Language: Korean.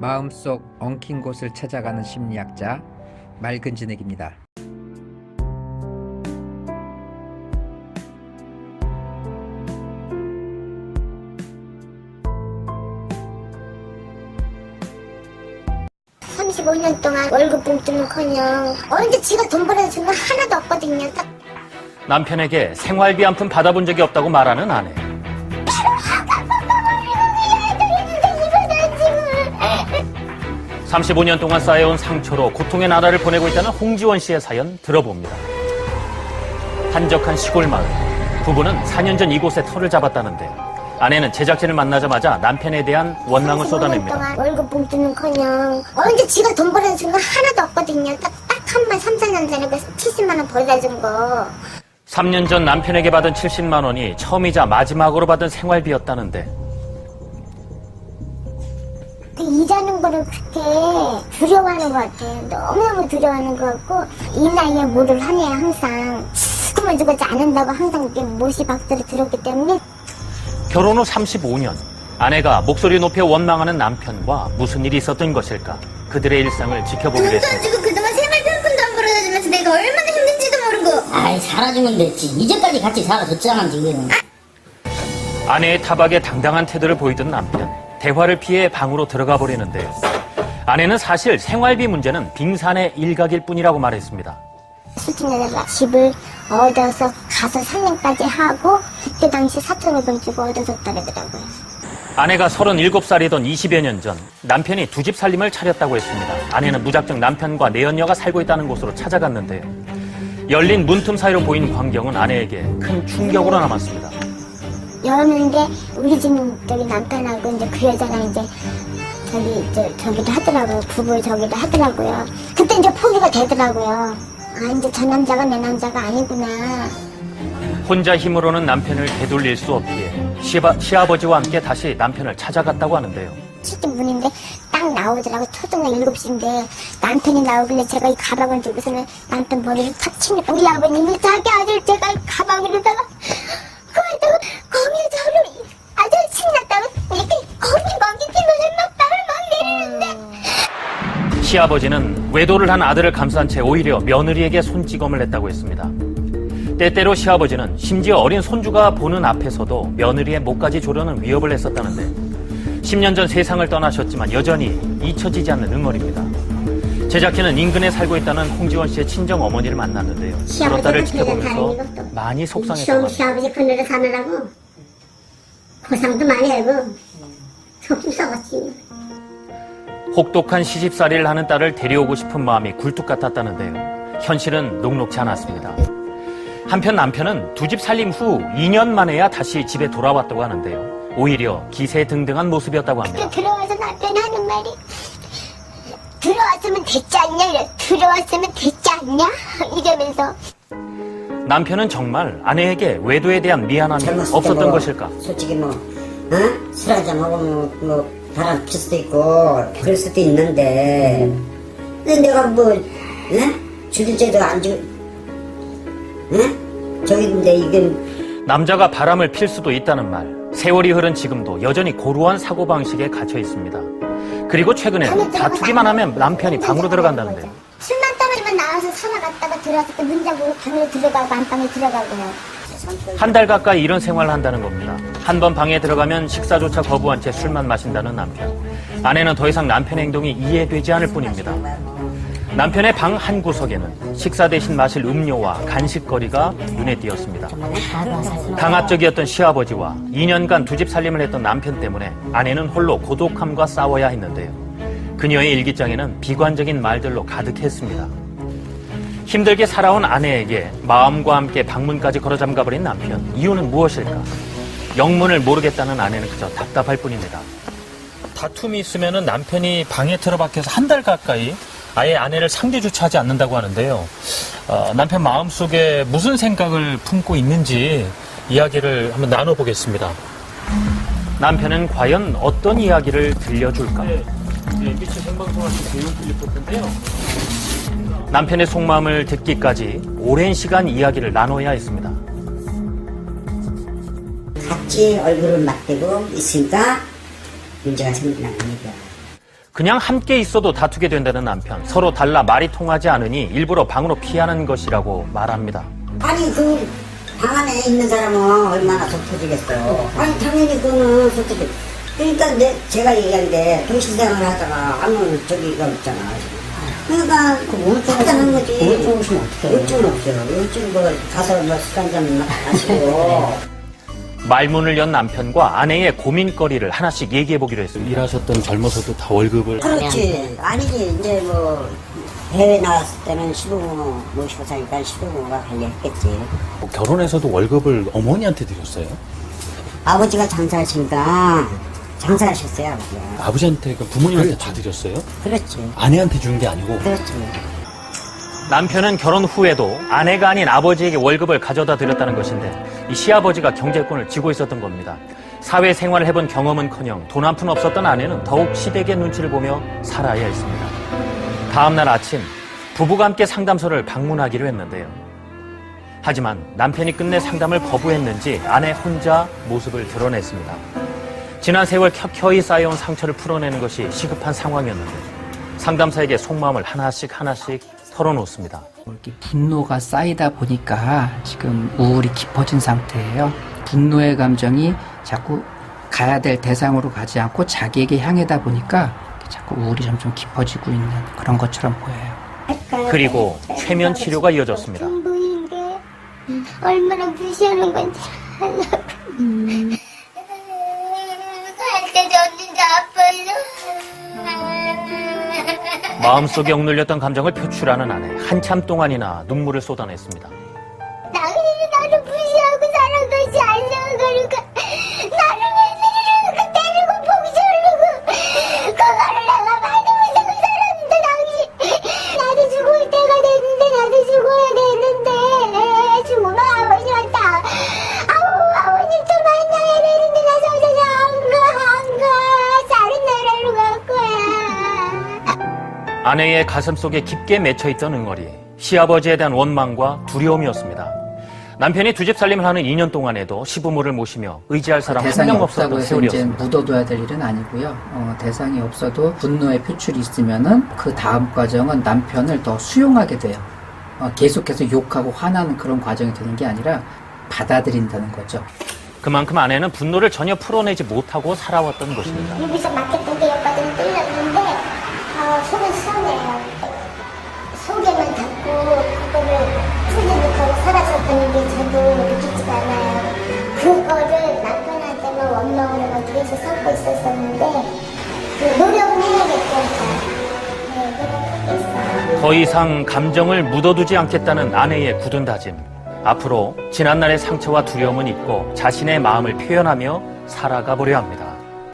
마음속 엉킨 곳을 찾아가는 심리학자 맑은 진액입니다. 삼 35년 동안 월급 봉투는커녕 언제 지가 돈 벌어준 건 하나도 없거든요. 딱 남편에게 생활비 한 푼 받아본 적이 없다고 말하는 아내. 35년 동안 쌓여온 상처로 고통의 나라를 보내고 있다는 홍지원 씨의 사연 들어봅니다. 한적한 시골 마을. 부부는 4년 전 이곳에 터를 잡았다는데 아내는 제작진을 만나자마자 남편에 대한 원망을 35년 쏟아냅니다. 동안 월급 봉투는커녕 언제 지가 돈 벌어준 건 하나도 없거든요. 딱딱한번 3, 4년 전에 그 70만 원 벌어준 거. 3년 전 남편에게 받은 70만 원이 처음이자 마지막으로 받은 생활비였다는데 그일 하는 거를 그렇게 두려워하는 것 같아요. 너무너무 두려워하는 것 같고 이 나이에 뭐를 하냐 항상. 죽으면 죽었지 않는다고 항상 이렇게 못이 박수를 들었기 때문에. 결혼 후 35년 아내가 목소리 높여 원망하는 남편과 무슨 일이 있었던 것일까? 그들의 일상을 지켜보기로 돈도 안 했습니다. 주고 그동안 생활비 한 푼도 안 벌어주면서 내가 얼마나 힘든지도 모르고. 아이 살아주면 됐지. 이제까지 같이 살아줬잖아 지금. 아내의 타박에 당당한 태도를 보이던 남편 대화를 피해 방으로 들어가 버리는데요. 아내는 사실 생활비 문제는 빙산의 일각일 뿐이라고 말했습니다. 술집에다가 집을 얻어서 가서 3년까지 하고 그때 당시 4,500 주고 얻어줬다더라고요. 아내가 37살이던 20여 년 전 남편이 두 집 살림을 차렸다고 했습니다. 아내는 무작정 남편과 내연녀가 살고 있다는 곳으로 찾아갔는데요. 열린 문틈 사이로 보인 광경은 아내에게 큰 충격으로 남았습니다. 열었는데 우리 집 저기 남편하고 이제 그 여자랑 이제 저기 저, 저기도 하더라고요. 부부 저기도 하더라고요. 그때 이제 포기가 되더라고요. 아 이제 저 남자가 내 남자가 아니구나. 혼자 힘으로는 남편을 되돌릴 수 없기에 시바, 시아버지와 함께 다시 남편을 찾아갔다고 하는데요. 시집문인데 딱 나오더라고 초등학 7시인데 남편이 나오길래 제가 이 가방을 들고서는 남편 머리를 탁 치니까 우리 아버님이 자기 아들 제가 이 가방에다가 그걸 거기에 저를 아들 신났다고 이렇게 거기 거기 끼면서 막 발을 막 내리는데 시아버지는 외도를 한 아들을 감싼 채 오히려 며느리에게 손찌검을 했다고 했습니다. 때때로 시아버지는 심지어 어린 손주가 보는 앞에서도 며느리의 목까지 조르는 위협을 했었다는데 10년 전 세상을 떠나셨지만 여전히 잊혀지지 않는 응어리입니다. 제작진은 인근에 살고 있다는 홍지원 씨의 친정 어머니를 만났는데요. 그렇다를 지켜보면서 많이 속상했다고 합니다. 시아버지 그늘에 사느라고 고상도 많이 하고 속좀 썩었지 혹독한 시집살이를 하는 딸을 데려오고 싶은 마음이 굴뚝 같았다는데요. 현실은 녹록지 않았습니다. 한편 남편은 두 집 살림 후 2년 만에야 다시 집에 돌아왔다고 하는데요. 오히려 기세등등한 모습이었다고 합니다. 그 들어와서 남편이 하는 말이 들어왔으면 됐지 않냐 이래 들어왔으면 됐지 않냐 이러면서 남편은 정말 아내에게 외도에 대한 미안함이 없었던 뭐, 것일까? 솔직히 뭐 어? 술 한잔 먹으면 뭐 바람 필 수도 있고 그럴 수도 있는데 근데 내가 뭐 예? 죽일 죄도 안 죽... 예? 저기인데 이게 남자가 바람을 필 수도 있다는 말. 세월이 흐른 지금도 여전히 고루한 사고방식에 갇혀 있습니다. 그리고 최근에는 다투기만 하면 남편이 방으로 들어간다는데요. 술만 따라만 나와서 살아갔다가 들어와서 또문 잠그고 방에 들어가고 안방에 들어가고요 한 달 가까이 이런 생활을 한다는 겁니다. 한 번 방에 들어가면 식사조차 거부한 채 술만 마신다는 남편. 아내는 더 이상 남편의 행동이 이해되지 않을 뿐입니다. 남편의 방 한 구석에는 식사 대신 마실 음료와 간식거리가 눈에 띄었습니다. 강압적이었던 시아버지와 2년간 두 집 살림을 했던 남편 때문에 아내는 홀로 고독함과 싸워야 했는데요. 그녀의 일기장에는 비관적인 말들로 가득했습니다. 힘들게 살아온 아내에게 마음과 함께 방문까지 걸어 잠가버린 남편. 이유는 무엇일까? 영문을 모르겠다는 아내는 그저 답답할 뿐입니다. 다툼이 있으면 남편이 방에 틀어박혀서 한 달 가까이 아예 아내를 상대조차 하지 않는다고 하는데요. 어, 남편 마음속에 무슨 생각을 품고 있는지 이야기를 한번 나눠보겠습니다. 남편은 과연 어떤 이야기를 들려줄까? MBC 생방송할 때 배우 들렸을 텐데요. 남편의 속마음을 듣기까지 오랜 시간 이야기를 나눠야 했습니다. 같이 얼굴을 맞대고 있으니까 문제가 생기는 겁니다. 그냥 함께 있어도 다투게 된다는 남편. 서로 달라 말이 통하지 않으니 일부러 방으로 피하는 것이라고 말합니다. 아니 그 방 안에 있는 사람은 얼마나 속 터지겠어요. 아니 당연히 그거는 속 터지. 그러니까 내 제가 얘기하는데 동시생활 하다가 아무 저기가 없잖아. 그러니까 그 우울증하는 거지. 우울증 오시면 어떡해. 우울증 없어요. 우울증 그 가서 뭐 술 한잔 마시고. 말문을 연 남편과 아내의 고민거리를 하나씩 얘기해 보기로 했습니다. 일하셨던 젊어서도 다 월급을 그렇지. 아니지 이제 뭐 해외 나왔을 때는 시부모 모시고 사니까 시부모가 관리했겠지. 뭐 결혼해서도 월급을 어머니한테 드렸어요. 아버지가 장사하시니까 장사하셨어요 아버지가. 아버지한테 그 부모님한테 다 드렸어요. 그렇지. 아내한테 준 게 아니고 그렇지. 남편은 결혼 후에도 아내가 아닌 아버지에게 월급을 가져다 드렸다는 것인데 이 시아버지가 경제권을 쥐고 있었던 겁니다. 사회 생활을 해본 경험은커녕 돈 한 푼 없었던 아내는 더욱 시댁의 눈치를 보며 살아야 했습니다. 다음 날 아침 부부가 함께 상담소를 방문하기로 했는데요. 하지만 남편이 끝내 상담을 거부했는지 아내 혼자 모습을 드러냈습니다. 지난 세월 켜켜이 쌓여온 상처를 풀어내는 것이 시급한 상황이었는데 상담사에게 속마음을 하나씩 하나씩 털어놓습니다. 이렇게 분노가 쌓이다 보니까 지금 우울이 깊어진 상태예요. 분노의 감정이 자꾸 가야 될 대상으로 가지 않고 자기에게 향해다 보니까 자꾸 우울이 점점 깊어지고 있는 그런 것처럼 보여요. 그리고 최면 치료가 이어졌습니다. 얼마나 무시하는 건지 알라고. 마음속에 억눌렸던 감정을 표출하는 아내 한참 동안이나 눈물을 쏟아냈습니다. 아내의 가슴 속에 깊게 맺혀있던 응어리, 시아버지에 대한 원망과 두려움이었습니다. 남편이 두 집 살림을 하는 2년 동안에도 시부모를 모시며 의지할 사람 한 대상이 명 없다고 없었던 해서 이제 세월이었습니다. 묻어둬야 될 일은 아니고요. 어, 대상이 없어도 분노의 표출이 있으면은 그 다음 과정은 남편을 더 수용하게 돼요. 어, 계속해서 욕하고 화나는 그런 과정이 되는 게 아니라 받아들인다는 거죠. 그만큼 아내는 분노를 전혀 풀어내지 못하고 살아왔던 것입니다. 여 속은 시원해요. 속에만 닫고 그거를 풀지 못하고 살았었다는 게 저도 믿기지가 않아요. 그거를 남편한테만 막 계속 삼고 있었었는데 그 노력은 해야겠죠. 네. 더 이상 감정을 묻어두지 않겠다는 아내의 굳은 다짐. 앞으로 지난날의 상처와 두려움은 잊고 자신의 마음을 표현하며 살아가 보려 합니다.